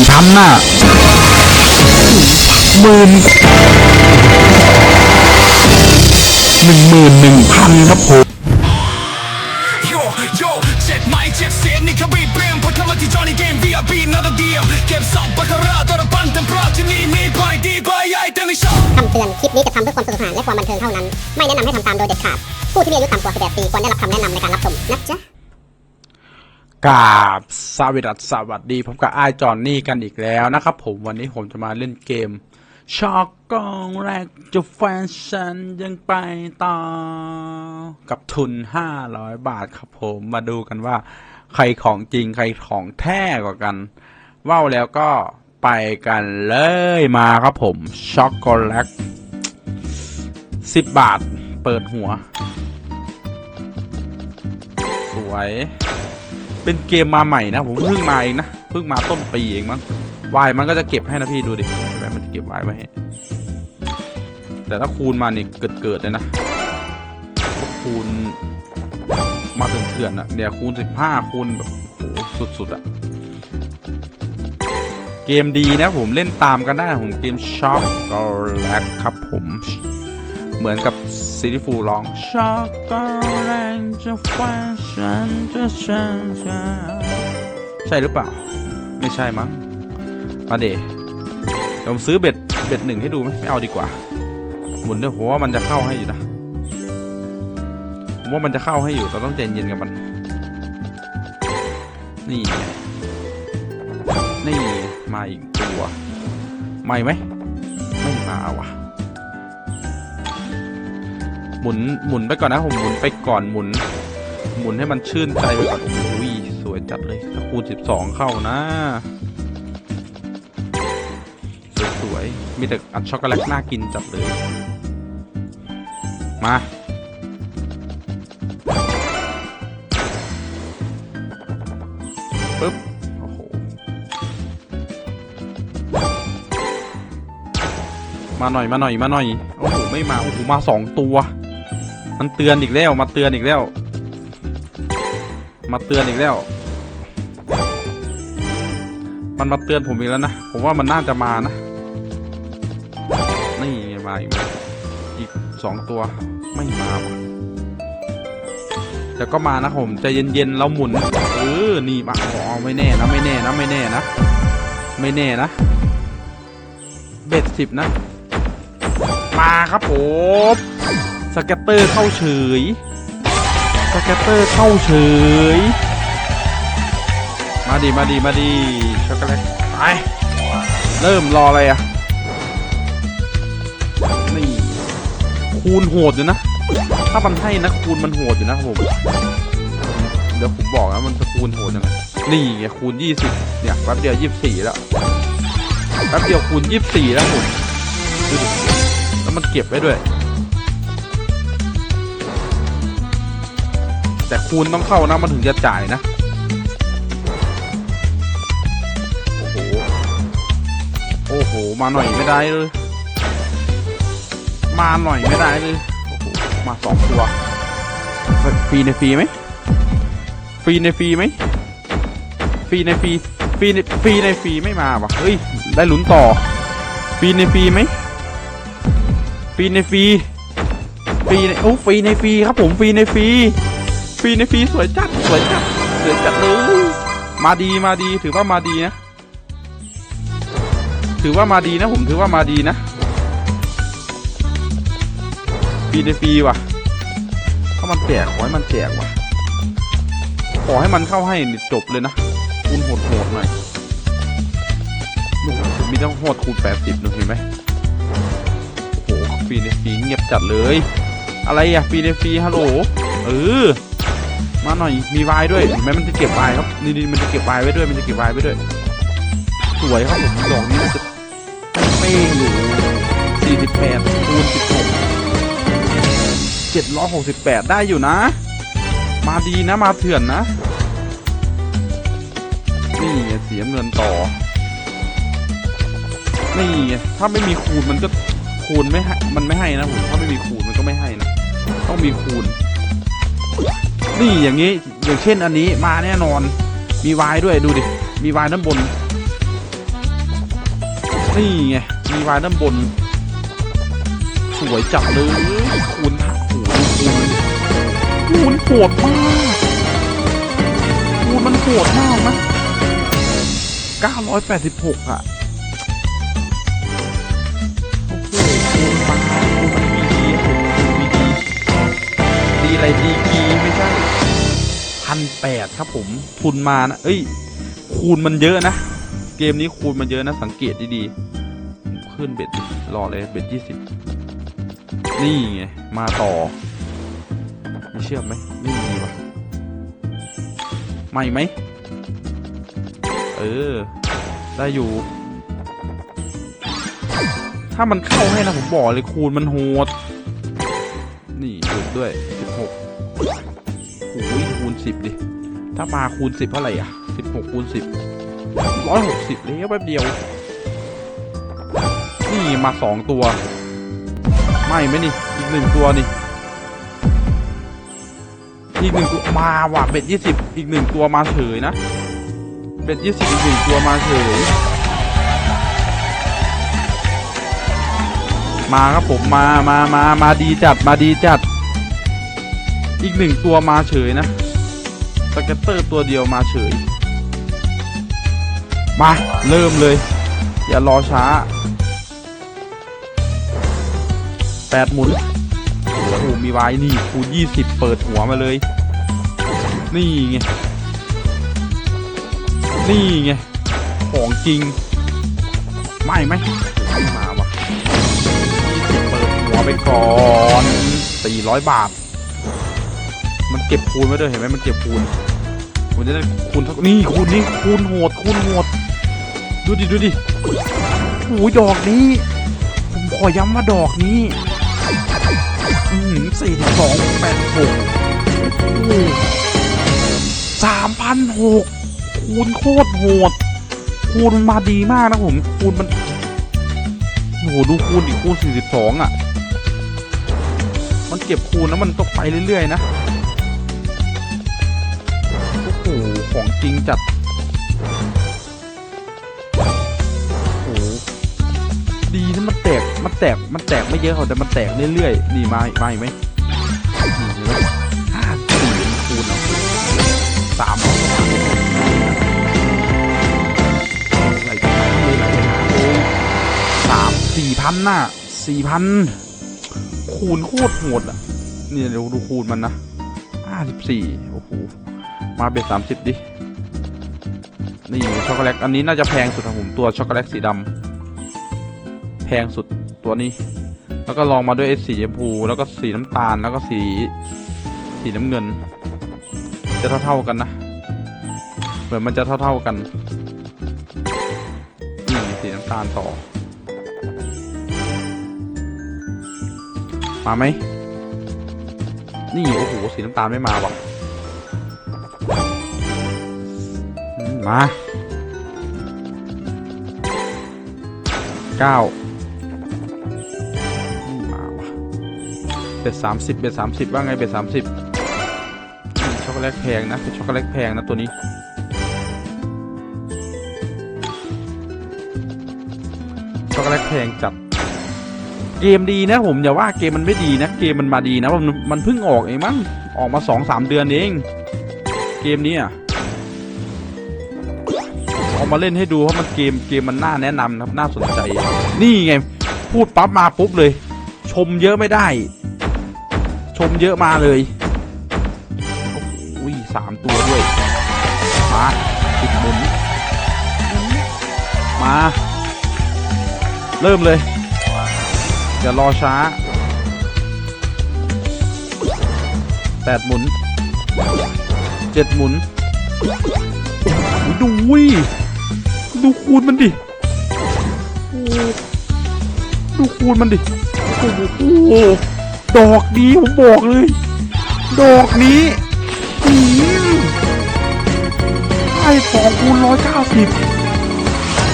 สี่พันน่ะหมื่นหนึ่งหมื่นหนึ่งพันครับผมโยโย่เจ็ดไม้เจ็ดเสียงนี่แค่บีบเบียมพอทำมาที่จอนี่เกม VIP นัดเดียวเก็บสองบัคคาราตัวละปันเต็มเพราะที่นี่มีไปดีไปใหญ่เต็มในชอบคำเตือนคลิปนี้จะทำเพื่อความสนุกสนานและความบันเทิงเท่านั้น ไม่แนะนำให้ทำตามโดยเด็ดขาด ผู้ที่มีอายุต่ำกว่า 18 ปีควรได้รับคำแนะนำในการรับชมนะจ๊ะ กาบสวัสดีสวัสดีผมกับไอจอนนี่กันอีกแล้วนะครับผมวันนี้ผมจะมาเล่นเกมช็อกกองแรกจะแฟชั่นยังไปต่อ กับทุน 500 บาทครับผมมาดูกันว่า ใครของจริงใครของแท้กว่ากันว่าวแล้วก็ไปกันเลยมาครับผมช็อกโกแลต10 บาทเปิดหัว สวย เป็นเกมมาใหม่นะผมเพิ่งมาเองนะเพิ่งมาต้นปีเองมั้งวายมันก็จะเก็บให้นะพี่ดูดิเห็นไหมมันจะเก็บวายไว้ให้แต่ถ้าคูณมาเนี่ยเกิดเกิดเลยนะคูณมาถึงเถื่อนอะเดี๋ยวคูณสิบห้าคูณแบบโอ้โหสุดๆอะเกมดีนะผมเล่นตามกันได้ผมเกมช็อกโกแลตครับผม เหมือนกับ ซีรีฟูร้องช็อกโกแลตจะฟันฉันจะฉันจะใช่หรือเปล่า ไม่ใช่มั้งมาเดเดี๋ยวผมซื้อเบ็ดเบ็ดหนึ่งให้ดูไหมไม่เอาดีกว่า หมุนด้วยผมว่ามันจะเข้าให้อยู่นะผมว่ามันจะเข้าให้อยู่เราต้องใจเย็นกับมัน นี่ นี่มาอีกตัวไม่ไหม ไม่มาว่ะ หมุนหมุนไปก่อนนะผมหมุนไปก่อนหมุน หมุนให้มันชื่นใจไปก่อนโอ้โหสวยจัดเลยถ้าคูณสิบสองเข้านะสวยๆมีแต่อันช็อกโกแลตน่ากินจัดเลย มาปึ๊บโอ้โหมาหน่อยมาหน่อยมาหน่อยโอ้โหไม่มาโอ้โหมาสองตัว มันเตือนอีกแล้วมาเตือนอีกแล้ว มาเตือนอีกแล้ว มันมาเตือนผมอีกแล้วนะผมว่ามันน่าจะมานะนี่มาอีกอีกสองตัวไม่มาแต่ก็มานะผมใจเย็นๆเราหมุนเออนี่มาอ๋อไม่แน่นะไม่แน่นะไม่แน่นะไม่แน่นะเบ็ดสิบนะ มาครับผม สแกตเตอร์เข้าเฉยสแกตเตอร์เข้าเฉย มาดีมาดีมาดีช็อกโกแลตไปเริ่มรออะไรอะ นี่ คูณโหดอยู่นะ ถ้ามันให้นะคูณมันโหดอยู่นะครับผม เดี๋ยวผมบอกนะมันจะคูณโหดยังไงนี่ไงคูณยี่สิบเนี่ยแป๊บเดียวยี่สิบสี่แล้วแป๊บเดียวคูณยี่สิบสี่แล้วผมแล้วมันเก็บไว้ด้วย แต่คูณต้องเข้านะมันถึงจะจ่ายนะ โอ้โห โอ้โห มาหน่อยไม่ได้เลย มาหน่อยไม่ได้เลย โอ้โห มาสองตัวฟรีในฟรีไหมฟรีในฟรีไหมฟรีในฟรีฟรีในฟรีในฟรีไม่มาวะเฮ้ย ได้ลุ้นต่อฟรีในฟรีไหมฟรีในฟรีฟรีในโอ้ฟรีในฟรีครับผมฟรีในฟรี ฟรีในฟรีสวยจัดสวยจัดสวยจัดเลยมาดีมาดีถือว่ามาดีนะ ถือว่ามาดีนะผมถือว่ามาดีนะฟรีในฟรีว่ะถ้ามันแจกขอให้มันแจกว่ะขอให้มันเข้าให้จบเลยนะคูณโหดๆหน่อยโอ้โหมีต้องโหดคูณแปดสิบหนูเห็นไหมโอ้โหฟรีในฟรีเงียบจัดเลย อะไรอะฟรีในฟรีฮัลโหลเออ มาหน่อยมีวายด้วยเห็นไหมมันจะเก็บวายครับนี่นี่มันจะเก็บวายไว้ด้วยมันจะเก็บวายไว้ด้วย สวยครับผมดอกนี้มันจะเป้งอยู่สี่สิบแปดคูณสิบหกเจ็ดร้อยหกสิบแปดได้อยู่นะ มาดีนะมาเถื่อนนะ นี่เสียเงินต่อ นี่ถ้าไม่มีคูณมันก็คูณไม่ให้มันไม่ให้นะผมถ้าไม่มีคูณมันก็ไม่ให้นะ ต้องมีคูณ นี่อย่างนี้อย่างเช่นอันนี้มาแน่นอน มีวายด้วยดูดิ มีวายด้านบน นี่ไง มีวายด้านบน สวยจัดเลยคูณโอ้โหคูณโหดมากคูณมันโหดมากนะ986 อะโอ้โหคูณมาคูนดีคูณมีดีดีอะไรดีกีไม่ใช่ พันแปดครับผมทุนมานะเอ้ย คูณมันเยอะนะ เกมนี้คูณมันเยอะนะ สังเกตดีๆ ขึ้นเบ็ดรอเลยเบ็ดยี่สิบนี่ไง มาต่อ มีเชื่อมไหมไม่มีวะไม่ไหม เออ ได้อยู่ ถ้ามันเข้าให้นะผมบอกเลยคูณมันโหด นี่หยุด้วยสิบหก คูณสิบดิ ถ้ามาคูณสิบเท่าไหร่อะสิบหกคูณสิบร้อยหกสิบเลยแป๊บเดียว นี่มาสองตัว ไม่ไหมนี่ อีกหนึ่งตัวนี่ อีกหนึ่งตัวมาว่ะเบ็ดยี่สิบอีกหนึ่งตัวมาเฉยนะ เบ็ดยี่สิบอีกหนึ่งตัวมาเฉย มาครับผมมามามามาดีจัดมาดีจัด อีกหนึ่งตัวมาเฉยนะสเก็ตเตอร์ตัวเดียวมาเฉย มา เริ่มเลย อย่ารอช้าแปดหมุนโอ้โหมีไว้นี่คูณยี่สิบเปิดหัวมาเลย นี่ไง นี่ไง ของจริง ไม่ไหมไม่มาวะเปิดหัวไปก่อน400บาท มันเก็บคูณไว้ด้วยเห็นไหมมันเก็บคูณผมจะได้คูณเท่านี่คูณนี่คูณโหดคูณโหดดูดิดูดิโอ้ยดอกนี้ผมขอย้ำว่าดอกนี้อืมสี่สิบสองแปดหกสามพันหกคูณโคตรโหดคูณมาดีมากนะผมคูณมันโอ้โหดูคูณอีกคูณ42อะ มันเก็บคูณแล้วมันต้องไปเรื่อยๆนะ ของจริงจัดโอ้โหดีนะมันแตก มันแตก มันแตกไม่เยอะหรอกแต่มันแตกเรื่อยๆ นี่มามาอีกไหมห็นไหมห้าสี่คูณสามไหลไปน้ำเลยไหลไปน้ำเลยสามสี่พันน่ะสี่พันคูณโคตรโหดอะ นี่เดี๋ยวดูคูณมันนะห้าสิบสี่โอ้โห มาเบ็ดสามสิบดิ นี่ช็อกโกแลต อันนี้น่าจะแพงสุดของผมตัวช็อกโกแลตสีดำแพงสุดตัวนี้ แล้วก็ลองมาด้วยสีชมพู แล้วก็สีน้ำตาล แล้วก็สี สีน้ำเงิน จะเท่าๆกันนะ เหมือนมันจะเท่าๆกัน นี่สีน้ำตาลต่อ มาไหมนี่โอ้โหสีน้ำตาลไม่มาว่ะ มาเก้ามาเบ็ดสามสิบเบ็ดสามสิบว่าไงเบ็ดสามสิบช็อกโกแลตแพงนะเป็นช็อกโกแลตแพงนะตัวนี้ช็อกโกแลตแพงจัดเกมดีนะผมอย่าว่าเกมมันไม่ดีนะเกมมันมาดีนะมันมันเพิ่งออกเองมั้งออกมาสองสามเดือนเอง เกมนี้อะ มาเล่นให้ดูเพราะมันเกมเกมมันน่าแนะนำครับน่าสนใจ นี่ไงพูดปั๊บมาปุ๊บเลย ชมเยอะไม่ได้ ชมเยอะมาเลยโอ้โหสามตัวด้วย มาติดหมุนมา เริ่มเลยอย่ารอช้าแปดหมุนเจ็ดหมุนดูวิ ดูคูณมันดิโอ้ดูคูณมันดิโอ้โหดอกนี้ผมบอกเลย ดอกนี้อืมให้สองคูณร้อยเก้าสิบ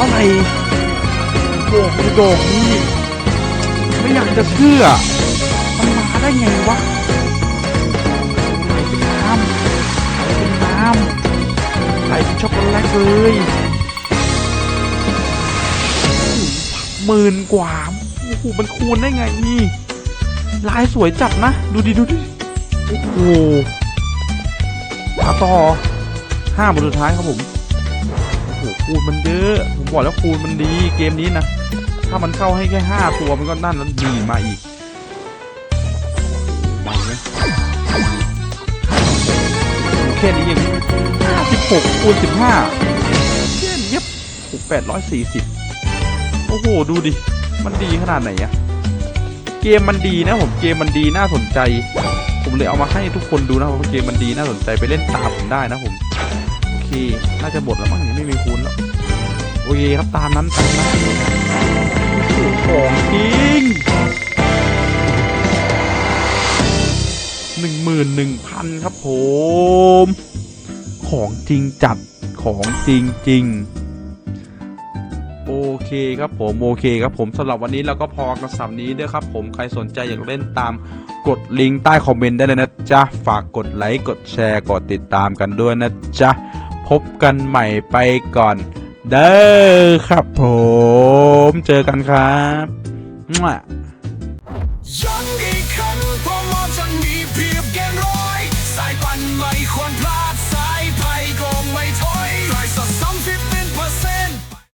อะไรบอกเลยดอกนี้ ไม่อยากจะเชื่อมันมาได้ไงวะไหลเป็นน้ำไหลเป็นน้ำไหลเป็นช็อกโกแลตเลย หมื่นกว่าโอ้โหมันคูณได้ไงนี่ลายสวยจัดนะ ดูดิดูดิโอ้โหมาต่อห้าหมดสุดท้ายครับผมโอ้โหคูณมันเยอะผมบอกแล้วคูณมันดีเกมนี้นะถ้ามันเข้าให้แค่ห้าตัวมันก็นั่นแล้วมีมาอีกไหวไหมแค่นี้ยังสิบหกคูณสิบห้าแค่นี้หกแปดร้อยสี่สิบ โอ้โห ดูดิ มันดีขนาดไหนอะเกมมันดีนะผมเกมมันดีน่าสนใจ ผมเลยเอามาให้ทุกคนดูนะว่าเกมมันดีน่าสนใจไปเล่นตามผมได้นะผมโอเค น่าจะหมดแล้วมั้งนี่ไม่มีคูณแล้วโอเคครับตามนั้นตามนั้นของจริงหนึ่งหมื่นหนึ่งพันครับผม ของจริงจัดของจริงจริง เคครับผมโอเคครับผมสำหรับวันนี้เราก็พอกันสำนี้ด้วยครับผมใครสนใจอยากเล่นตามกดลิงก์ใต้คอมเมนต์ได้เลยนะจ๊ะฝากกดไลค์กดแชร์กดติดตามกันด้วยนะจ๊ะพบกันใหม่ไปก่อน เด้อครับผม เจอกันครับ